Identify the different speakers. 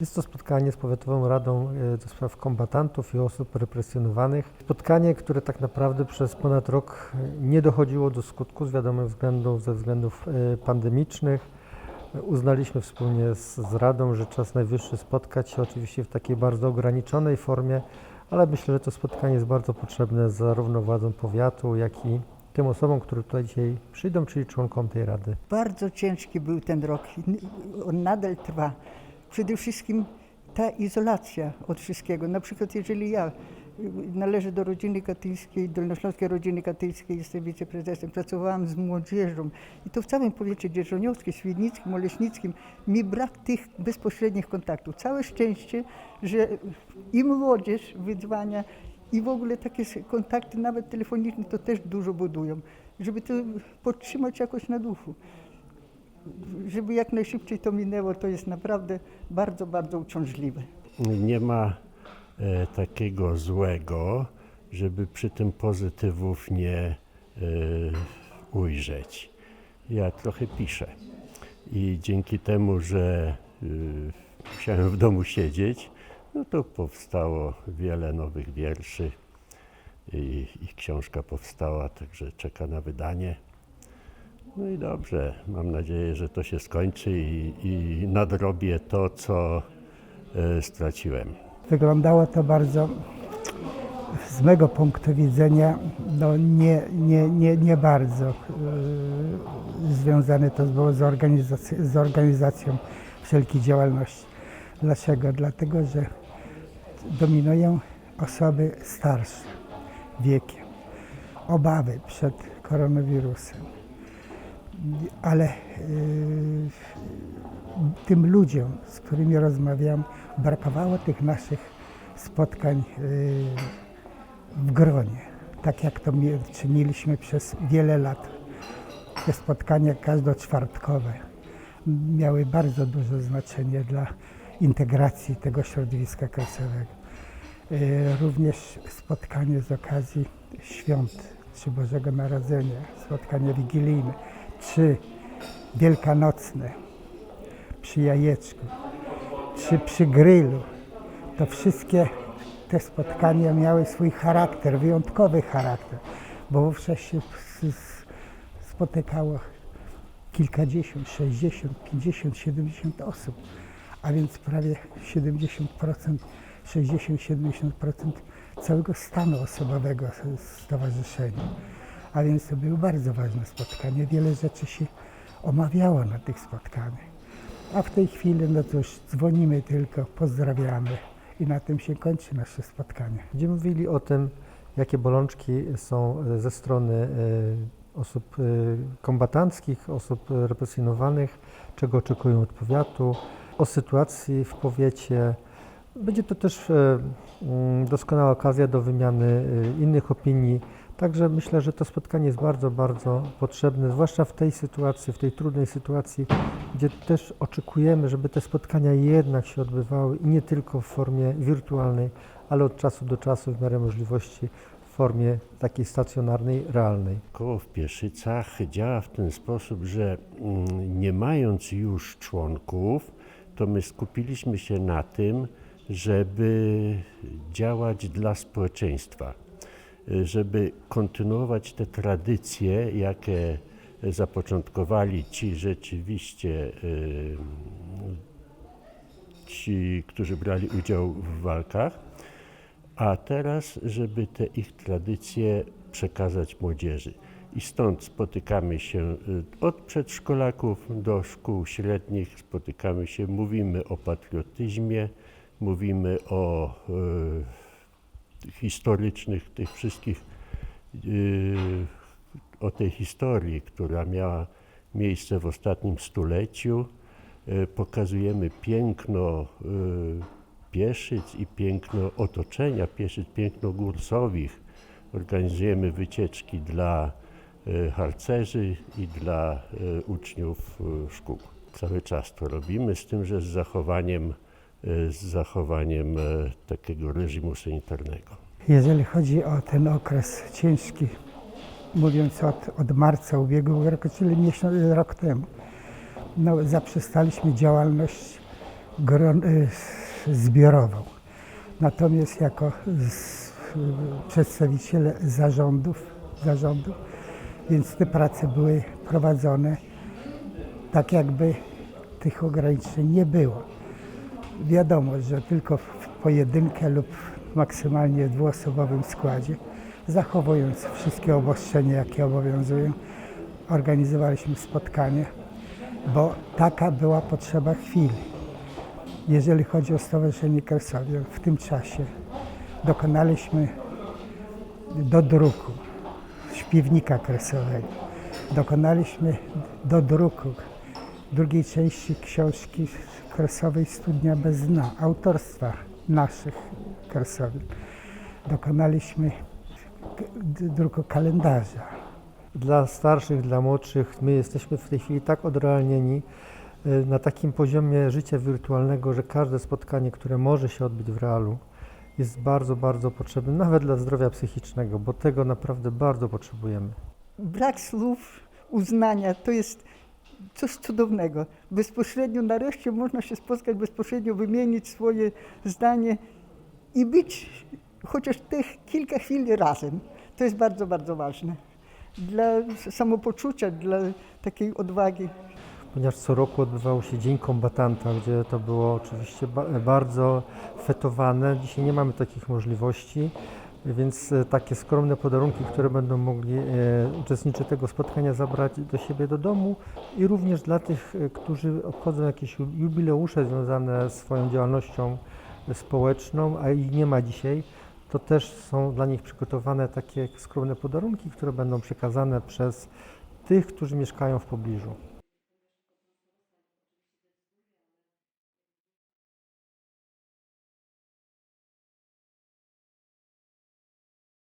Speaker 1: Jest to spotkanie z Powiatową Radą e, do Spraw Kombatantów i Osób Represjonowanych. Spotkanie, które tak naprawdę przez ponad rok e, nie dochodziło do skutku z wiadomych względów, ze względów e, pandemicznych. Uznaliśmy wspólnie z, z Radą, że czas najwyższy spotkać się oczywiście w takiej bardzo ograniczonej formie, ale myślę, że to spotkanie jest bardzo potrzebne zarówno władzom powiatu, jak i tym osobom, które tutaj dzisiaj przyjdą, czyli członkom tej Rady.
Speaker 2: Bardzo ciężki był ten rok. On nadal trwa. Przede wszystkim ta izolacja od wszystkiego. Na przykład jeżeli ja należę do rodziny katyńskiej, Dolnośląskiej Rodziny Katyńskiej, jestem wiceprezesem, pracowałam z młodzieżą i to w całym powiecie dzierżoniowskim, świdnickim, oleśnickim mi brak tych bezpośrednich kontaktów. Całe szczęście, że i młodzież wydzwania i w ogóle takie kontakty, nawet telefoniczne, to też dużo budują, żeby to podtrzymać jakoś na duchu. Żeby jak najszybciej to minęło, to jest naprawdę bardzo, bardzo uciążliwe.
Speaker 3: nie ma e, takiego złego, żeby przy tym pozytywów nie e, ujrzeć. Ja trochę piszę i dzięki temu, że e, musiałem w domu siedzieć, no to powstało wiele nowych wierszy i, i książka powstała, także czeka na wydanie. No i dobrze, mam nadzieję, że to się skończy i, i nadrobię to, co e, straciłem.
Speaker 4: Wyglądało to bardzo, z mego punktu widzenia, no nie, nie, nie, nie bardzo e, związane to było z, organizac- z organizacją wszelkiej działalności. Dlaczego? Dlatego, że dominują osoby starsze wiekiem, obawy przed koronawirusem. Ale e, tym ludziom, z którymi rozmawiam, brakowało tych naszych spotkań y, w gronie, tak jak to czyniliśmy przez wiele lat. Te spotkania każdoczwartkowe miały bardzo duże znaczenie dla integracji tego środowiska klasowego. Y, Również spotkanie z okazji świąt, czy Bożego Narodzenia, spotkania wigilijne, czy wielkanocne, przy jajeczku, czy przy grillu, to wszystkie te spotkania miały swój charakter, wyjątkowy charakter, bo wówczas się spotykało kilkadziesiąt, sześćdziesiąt, pięćdziesiąt, siedemdziesiąt osób, a więc prawie 70%, 60-70% całego stanu osobowego stowarzyszenia. A więc to były bardzo ważne spotkania. Wiele rzeczy się omawiało na tych spotkaniach. A w tej chwili, no cóż, dzwonimy tylko, pozdrawiamy i na tym się kończy nasze spotkanie.
Speaker 1: Będziemy mówili o tym, jakie bolączki są ze strony e, osób e, kombatanckich, osób represjonowanych, czego oczekują od powiatu, o sytuacji w powiecie. Będzie to też e, doskonała okazja do wymiany innych opinii. Także myślę, że to spotkanie jest bardzo, bardzo potrzebne, zwłaszcza w tej sytuacji, w tej trudnej sytuacji, gdzie też oczekujemy, żeby te spotkania jednak się odbywały i nie tylko w formie wirtualnej, ale od czasu do czasu w miarę możliwości w formie takiej stacjonarnej, realnej.
Speaker 3: Koło w Pieszycach działa w ten sposób, że mm, nie mając już członków, to my skupiliśmy się na tym, żeby działać dla społeczeństwa, żeby kontynuować te tradycje, jakie zapoczątkowali ci rzeczywiście y, ci, którzy brali udział w walkach, a teraz, żeby te ich tradycje przekazać młodzieży. I stąd spotykamy się y, od przedszkolaków do szkół średnich, spotykamy się, mówimy o patriotyzmie, mówimy o y, historycznych, tych wszystkich, y, o tej historii, która miała miejsce w ostatnim stuleciu. Y, pokazujemy piękno y, Pieszyc i piękno otoczenia Pieszyc, piękno gór Sowich. Organizujemy wycieczki dla harcerzy i dla uczniów szkół. Cały czas to robimy, z tym, że z zachowaniem, z zachowaniem y, takiego reżimu sanitarnego.
Speaker 4: Jeżeli chodzi o ten okres ciężki, mówiąc od, od marca ubiegłego roku, czyli miesiąc, rok temu, no, zaprzestaliśmy działalność y, zbiorową. Natomiast jako z, przedstawiciele zarządów, zarządu, więc te prace były prowadzone tak, jakby tych ograniczeń nie było. Wiadomo, że tylko w pojedynkę lub maksymalnie w dwuosobowym składzie, zachowując wszystkie obostrzenia, jakie obowiązują, organizowaliśmy spotkanie, bo taka była potrzeba chwili. Jeżeli chodzi o Stowarzyszenie Kresowie, w tym czasie dokonaliśmy do druku śpiewnika kresowego. Dokonaliśmy do druku drugiej części książki kresowej Studnia bez dna, autorstwa naszych kresowych. Dokonaliśmy druku kalendarza.
Speaker 1: Dla starszych, dla młodszych, my jesteśmy w tej chwili tak odrealnieni y, na takim poziomie życia wirtualnego, że każde spotkanie, które może się odbyć w realu, jest bardzo, bardzo potrzebne, nawet dla zdrowia psychicznego, bo tego naprawdę bardzo potrzebujemy.
Speaker 2: Brak słów uznania to jest coś cudownego. Bezpośrednio nareszcie można się spotkać, bezpośrednio wymienić swoje zdanie i być chociaż tych kilka chwil razem. To jest bardzo, bardzo ważne. Dla samopoczucia, dla takiej odwagi.
Speaker 1: ponieważ co roku odbywał się Dzień Kombatanta, gdzie to było oczywiście ba- bardzo fetowane. Dzisiaj nie mamy takich możliwości, więc e, takie skromne podarunki, które będą mogli e, uczestnicy tego spotkania zabrać do siebie do domu i również dla tych, e, którzy obchodzą jakieś ju- jubileusze związane z swoją działalnością społeczną, a ich nie ma dzisiaj, to też są dla nich przygotowane takie skromne podarunki, które będą przekazane przez tych, którzy mieszkają w pobliżu.